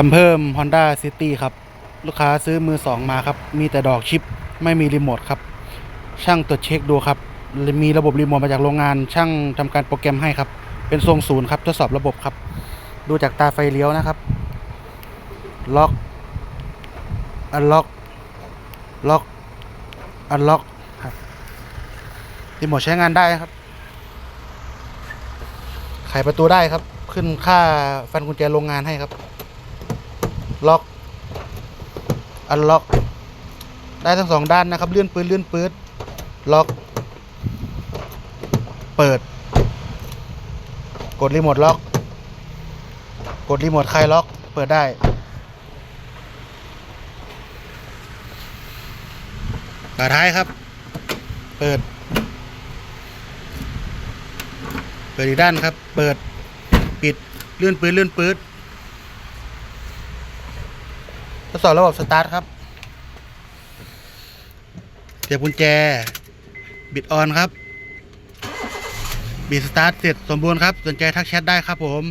ทำเพิ่ม Honda City ครับ ลูกค้าซื้อมือสองมาครับ มีแต่ดอกชิปไม่มีรีโมทครับ ช่างตรวจเช็คดูครับ มีระบบรีโมทมาจากโรงงาน ช่างทำการโปรแกรมให้ครับ เป็นทรงศูนย์ครับทดสอบระบบครับ ดูจากตาไฟเลี้ยวนะครับ ล็อก อันล็อก ล็อก อันล็อกครับรีโมทใช้งานได้ครับ ไขประตูได้ครับ ขึ้นค่าฟันกุญแจโรงงานให้ครับ ล็อก อันล็อก ได้ทั้งสองด้านนะครับ เลื่อนปืนเลื่อนปืนล็อก เปิด กดรีโมทล็อก กดรีโมทคลายล็อก เปิดได้ ฝาท้ายครับ เปิด เปิดอีกด้านครับ เปิด ปิด เลื่อนปืนเลื่อนปืนท ดสอบระบบสตาร์ทครับเสียบกุญแจ บิดออนครับ บิดสตาร์ทเสร็จสมบูรณ์ครับ สนใจทักแชทได้ครับผม